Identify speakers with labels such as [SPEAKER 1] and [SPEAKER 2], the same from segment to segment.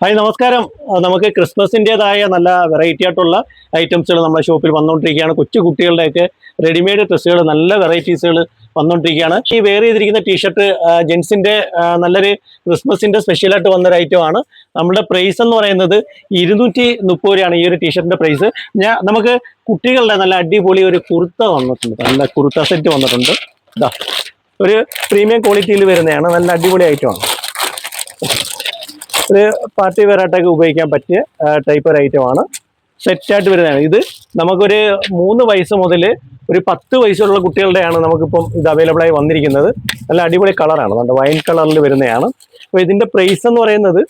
[SPEAKER 1] Hi നമസ്കാരം. നമുക്ക് ക്രിസ്മസിന്റെതായ നല്ല വെറൈറ്റി ആയിട്ടുള്ള ഐറ്റംസുകൾ നമ്മുടെ ഷോപ്പിൽ വന്നുകൊണ്ടിരിക്കുകയാണ് കൊച്ചു കുട്ടികളുടെയൊക്കെ റെഡിമെയ്ഡ് ഡ്രസ്സുകൾ നല്ല വെറൈറ്റീസുകൾ വന്നുകൊണ്ടിരിക്കുകയാണ് ഈ വെയർ ചെയ്തിരിക്കുന്ന ടീഷർട്ട് ജെൻസിന്റെ നല്ലൊരു ക്രിസ്മസിന്റെ സ്പെഷ്യലായിട്ട് വന്നൊരു ഐറ്റമാണ് നമ്മുടെ പ്രൈസ് എന്ന് പറയുന്നത് ഇരുന്നൂറ്റി മുപ്പത് രൂപയാണ് ഈ ഒരു ടീഷർട്ടിന്റെ പ്രൈസ് ഞാൻ നമുക്ക് കുട്ടികളുടെ നല്ല അടിപൊളി ഒരു കുർത്ത വന്നിട്ടുണ്ട്. നല്ല കുർത്ത സെറ്റ് വന്നിട്ടുണ്ട്. ഇതാ ഒരു പ്രീമിയം ക്വാളിറ്റിയിൽ വരുന്നതാണ്. നല്ല അടിപൊളി ഐറ്റമാണ് ഒരു പാർട്ടി വെറൈറ്റൊക്കെ ഉപയോഗിക്കാൻ പറ്റിയ ടൈപ്പ് ഒരു ഐറ്റമാണ് സെറ്റായിട്ട് വരുന്നതാണ്. ഇത് നമുക്കൊരു മൂന്ന് വയസ്സ് മുതൽ ഒരു പത്ത് വയസ്സുള്ള കുട്ടികളുടെയാണ് നമുക്കിപ്പം ഇത് അവൈലബിൾ ആയി വന്നിരിക്കുന്നത്. നല്ല അടിപൊളി കളറാണ് നമ്മുടെ വൈൻ കളറിൽ വരുന്നതാണ്. അപ്പോൾ ഇതിന്റെ പ്രൈസ് എന്ന് പറയുന്നത്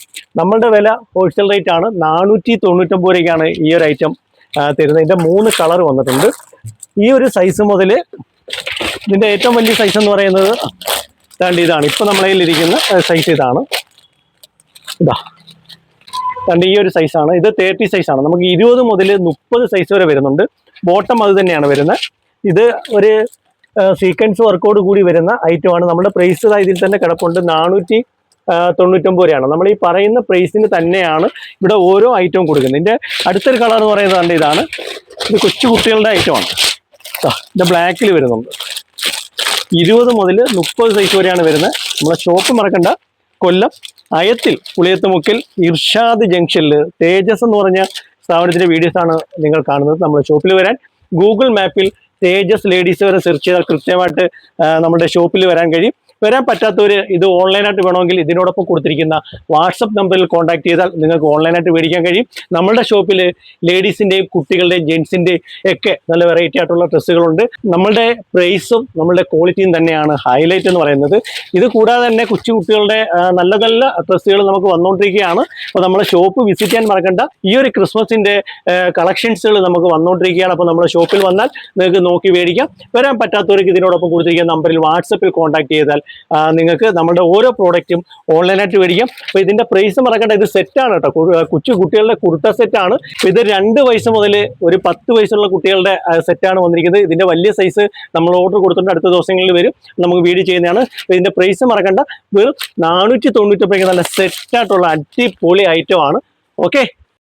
[SPEAKER 1] നമ്മളുടെ വില ഹോൾസെയിൽ റേറ്റ് ആണ് നാനൂറ്റി തൊണ്ണൂറ്റൊമ്പത് രൂപയ്ക്കാണ് ഈ ഒരു ഐറ്റം തരുന്നത്. ഇതിന്റെ മൂന്ന് കളർ വന്നിട്ടുണ്ട്. ഈ ഒരു സൈസ് മുതൽ ഇതിന്റെ ഏറ്റവും വലിയ സൈസ് എന്ന് പറയുന്നത് ദാണ്ട് ഇതാണ്. ഇപ്പോൾ നമ്മളതിലിരിക്കുന്ന സൈസ് ഇതാണ്. ഇതാ. കണ്ട് ഈ ഒരു സൈസാണ് ഇത് തേർട്ടി സൈസാണ് നമുക്ക് ഇരുപത് മുതൽ മുപ്പത് സൈസ് വരെ വരുന്നുണ്ട്. ബോട്ടം അത് തന്നെയാണ് വരുന്നത്. ഇത് ഒരു സീക്വൻസ് വർക്കോട് കൂടി വരുന്ന ഐറ്റമാണ് നമ്മുടെ പ്രൈസ് ഇതിൽ തന്നെ കിടപ്പുണ്ട്. നാനൂറ്റി തൊണ്ണൂറ്റൊമ്പത് രൂപയാണ്. നമ്മൾ ഈ പറയുന്ന പ്രൈസിന് തന്നെയാണ് ഇവിടെ ഓരോ ഐറ്റവും കൊടുക്കുന്നത്. ഇതിന്റെ അടുത്തൊരു കളർ എന്ന് പറയുന്നത് ഇതാണ്. ഇത് കൊച്ചു കുട്ടികളുടെ ഐറ്റമാണ് ഇത് ബ്ലാക്കിൽ വരുന്നുണ്ട്. ഇരുപത് മുതൽ മുപ്പത് സൈസ് വരെയാണ് വരുന്നത്. നമ്മളെ ഷോപ്പ് മറക്കണ്ട. കൊല്ലം അയത്തിൽ പുളിയത്തുമുക്കിൽ ഇർഷാദ് ജംഗ്ഷനിൽ തേജസ് എന്ന് പറഞ്ഞ സ്ഥാപനത്തിന്റെ വീഡിയോസ് ആണ് നിങ്ങൾ കാണുന്നത്. നമ്മുടെ ഷോപ്പിൽ വരാൻ ഗൂഗിൾ മാപ്പിൽ തേജസ് ലേഡീസ് വരെ സെർച്ച് ചെയ്താൽ കൃത്യമായിട്ട് നമ്മുടെ ഷോപ്പിൽ വരാൻ കഴിയും. വരാൻ പറ്റാത്തവർ ഇത് ഓൺലൈനായിട്ട് വേണമെങ്കിൽ ഇതിനോടൊപ്പം കൊടുത്തിരിക്കുന്ന വാട്സപ്പ് നമ്പറിൽ കോൺടാക്ട് ചെയ്താൽ നിങ്ങൾക്ക് ഓൺലൈനായിട്ട് മേടിക്കാൻ കഴിയും. നമ്മളുടെ ഷോപ്പിൽ ലേഡീസിന്റെയും കുട്ടികളുടെയും ജെൻസിന്റെയും ഒക്കെ നല്ല വെറൈറ്റി ആയിട്ടുള്ള ഡ്രസ്സുകളുണ്ട്. നമ്മളുടെ പ്രൈസും നമ്മളുടെ ക്വാളിറ്റിയും തന്നെയാണ് ഹൈലൈറ്റ് എന്ന് പറയുന്നത്. ഇത് കൂടാതെ തന്നെ കൊച്ചു കുട്ടികളുടെ നല്ല നല്ല ഡ്രസ്സുകൾ നമുക്ക് വന്നുകൊണ്ടിരിക്കുകയാണ് അപ്പോൾ നമ്മളെ ഷോപ്പ് വിസിറ്റ് ചെയ്യാൻ മറക്കണ്ട. ഈ ഒരു ക്രിസ്മസിന്റെ കളക്ഷൻസുകൾ നമുക്ക് വന്നുകൊണ്ടിരിക്കുകയാണ് അപ്പോൾ നമ്മുടെ ഷോപ്പിൽ വന്നാൽ നിങ്ങൾക്ക് നോക്കി മേടിക്കാം. വരാൻ പറ്റാത്തവർക്ക് ഇതിനോടൊപ്പം കൊടുത്തിരിക്കുന്ന നമ്പറിൽ വാട്സപ്പിൽ കോൺടാക്ട് ചെയ്താൽ നിങ്ങൾക്ക് നമ്മുടെ ഓരോ പ്രോഡക്റ്റും ഓൺലൈനായിട്ട് മേടിക്കാം. അപ്പോൾ ഇതിന്റെ പ്രൈസ് മറക്കേണ്ട ഇത് സെറ്റാണ് കേട്ടോ. കൊച്ചു കുട്ടികളുടെ കുർത്ത സെറ്റാണ് ഇത് രണ്ട് വയസ്സ് മുതൽ ഒരു പത്ത് വയസ്സുള്ള കുട്ടികളുടെ സെറ്റാണ് വന്നിരിക്കുന്നത്. ഇതിന്റെ വലിയ സൈസ് നമ്മൾ ഓർഡർ കൊടുത്തിട്ടുണ്ട് അടുത്ത ദിവസങ്ങളിൽ വരും. നമുക്ക് വീട് ചെയ്യുന്നതാണ്. അപ്പോൾ ഇതിന്റെ പ്രൈസ് മറക്കണ്ട. വെറും നാനൂറ്റി തൊണ്ണൂറ്റി നല്ല സെറ്റായിട്ടുള്ള അടിപൊളി ഐറ്റമാണ് ഓക്കെ